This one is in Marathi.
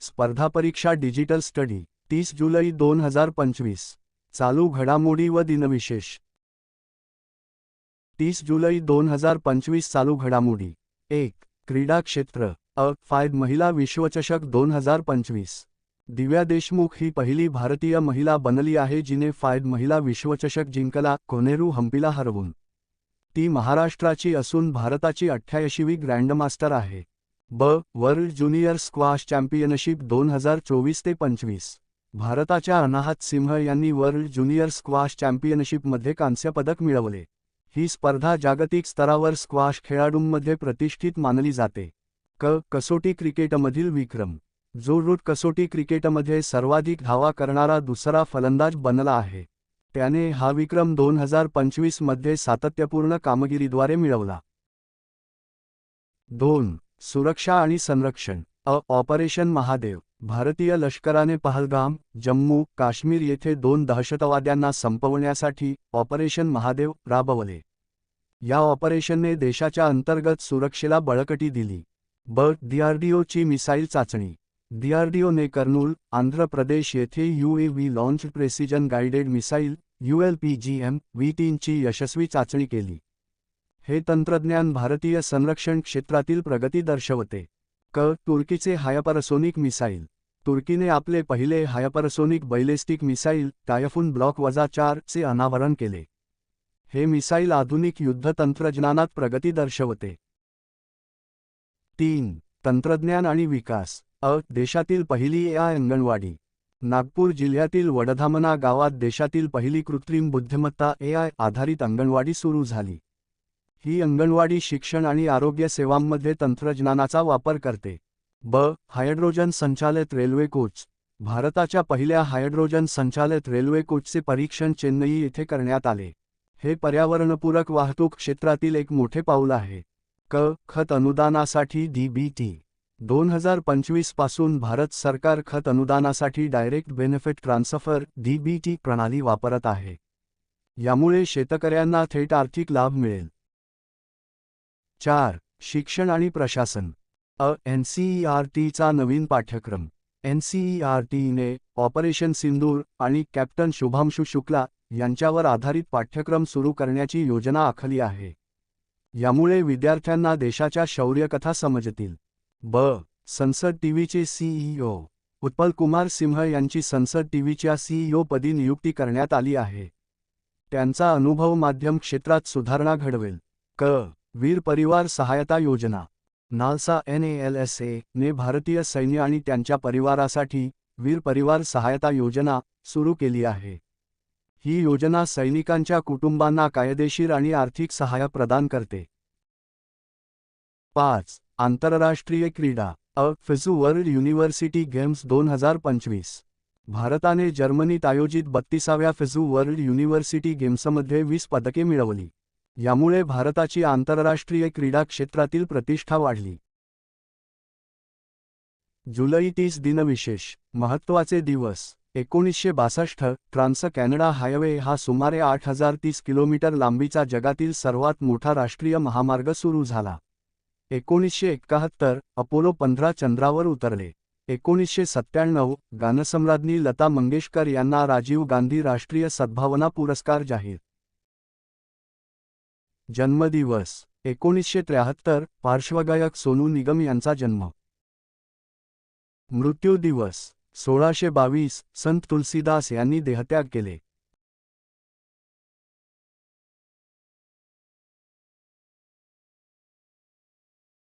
स्पर्धा परीक्षा डिजिटल स्टडी तीस जुलै दोन हजार पंचवीस. चालू घडामोडी व दिनविशेष. तीस जुलै दोन हजार पंचवीस चालू घडामोडी. एक क्रीडा क्षेत्र. अ फायद महिला विश्वचषक दोन हजार पंचवीस. दिव्या देशमुख ही पहिली भारतीय महिला बनली आहे जिने फायद महिला विश्वचषक जिंकला कोनेरू हम्पीला हरवून. ती महाराष्ट्राची असून भारताची अठ्ठ्याऐंशीवी ग्रँडमास्टर आहे. ब. वर्ल्ड ज्युनियर स्क्वॉश चॅम्पियनशिप दोन हजार चोवीस ते पंचवीस. भारताच्या अनाहत सिंह यांनी वर्ल्ड ज्युनियर स्क्वॉश चॅम्पियनशिपमध्ये कांस्यपदक मिळवले. ही स्पर्धा जागतिक स्तरावर स्क्वॉश खेळाडूंमध्ये प्रतिष्ठित मानली जाते. क. कसोटी क्रिकेटमधील विक्रम. जो रूट कसोटी क्रिकेटमध्ये सर्वाधिक धावा करणारा दुसरा फलंदाज बनला आहे. त्याने हा विक्रम दोन हजार पंचवीसमध्ये सातत्यपूर्ण कामगिरीद्वारे मिळवला. दोन. सुरक्षा आणि संरक्षण. अ. ऑपरेशन महादेव. भारतीय लष्कराने पहलगाम जम्मू काश्मीर येथे दोन दहशतवाद्यांना संपवण्यासाठी ऑपरेशन महादेव राबवले. या ऑपरेशनने देशाच्या अंतर्गत सुरक्षेला बळकटी दिली. ब. डीआरडीओची मिसाईल चाचणी. डीआरडीओने कर्नूल आंध्र प्रदेश येथे UAV launch precision guided missile ULPGM V तीनची यशस्वी चाचणी केली. हे तंत्रज्ञान भारतीय संरक्षण क्षेत्रातील प्रगती दर्शवते. क. तुर्कीचे हायपरसोनिक मिसाईल. तुर्कीने आपले पहिले hypersonic ballistic missile Typhoon block वजा चार चे अनावरण केले. हे मिसाईल आधुनिक युद्ध तंत्रज्ञानात प्रगती दर्शवते. तीन. तंत्रज्ञान आणि विकास. अ. देशातील पहिली ए. आय. अंगणवाडी. नागपूर जिल्ह्यातील वडधामना गावात देशातील पहिली कृत्रिम बुद्धिमत्ता ए. आय. आधारित अंगणवाडी सुरू झाली. ही अंगणवाडी शिक्षण आणि आरोग्य सेवांमध्ये तंत्रज्ञानाचा वापर करते. ब. हायड्रोजन संचालित रेल्वे कोच. भारताच्या पहिल्या हायड्रोजन संचालित रेल्वे कोचचे परीक्षण चेन्नई येथे करण्यात आले. हे पर्यावरणपूरक वाहतूक क्षेत्रातील एक मोठे पाऊल आहे. क. खत अनुदानासाठी डीबीटी दोन हजार पंचवीसपासून भारत सरकार खत अनुदानासाठी डायरेक्ट बेनिफिट ट्रान्सफर डीबीटी प्रणाली वापरत आहे. यामुळे शेतकऱ्यांना थेट आर्थिक लाभ मिळेल. चार शिक्षण आणि प्रशासन. अ एन सी ई आर टीचा नवीन पाठ्यक्रम. एन सी ई आर टीने ऑपरेशन सिंदूर आणि कॅप्टन शुभांशु शुक्ला यांच्यावर आधारित पाठ्यक्रम सुरू करण्याची योजना आखली आहे. यामुळे विद्यार्थ्यांना देशाच्या शौर्यकथा समजतील. ब संसद टीव्हीचे सीईओ उत्पल कुमार सिंह यांची संसद टीव्हीच्या सीईओ पदी नियुक्ती करण्यात आली आहे. त्यांचा अनुभव माध्यम क्षेत्रात सुधारणा घडवेल. क वीर परिवार सहायता योजना. NALSA N L S A ने भारतीय सैन्य आणि त्यांच्या परिवारासाठी वीर परिवार सहायता योजना सुरू केली आहे. ही योजना सैनिकांच्या कुटुंबांना कायदेशीर आणि आर्थिक सहाय्य प्रदान करते. पाच. आंतरराष्ट्रीय क्रीडा. अ. फिजू वर्ल्ड युनिव्हर्सिटी गेम्स दोन हजार पंचवीस. भारताने जर्मनीत आयोजित बत्तीसाव्या फिजू वर्ल्ड युनिव्हर्सिटी गेम्समध्ये वीस पदके मिळवली. यामुळे भारताची आंतरराष्ट्रीय क्रीडा क्षेत्रातील प्रतिष्ठा वाढली. जुलै तीस दिनविशेष महत्त्वाचे दिवस एकोणीसशे बासष्ट ट्रान्स कॅनडा हायवे हा सुमारे आठ हजार तीस किलोमीटर लांबीचा जगातील सर्वात मोठा राष्ट्रीय महामार्ग सुरू झाला. एकोणीसशे एक्काहत्तर अपोलो पंधरा चंद्रावर उतरले. एकोणीसशे सत्त्याण्णव गानसम्राज्ञी लता मंगेशकर यांना राजीव गांधी राष्ट्रीय सद्भावना पुरस्कार जाहीर जन्मदिवस एकोणीसशे त्र्याहत्तर पार्श्वगायक सोनू निगम यांचा जन्म. मृत्यू दिवस सोळाशे बावीस संत तुलसीदास यांनी देहत्याग केले.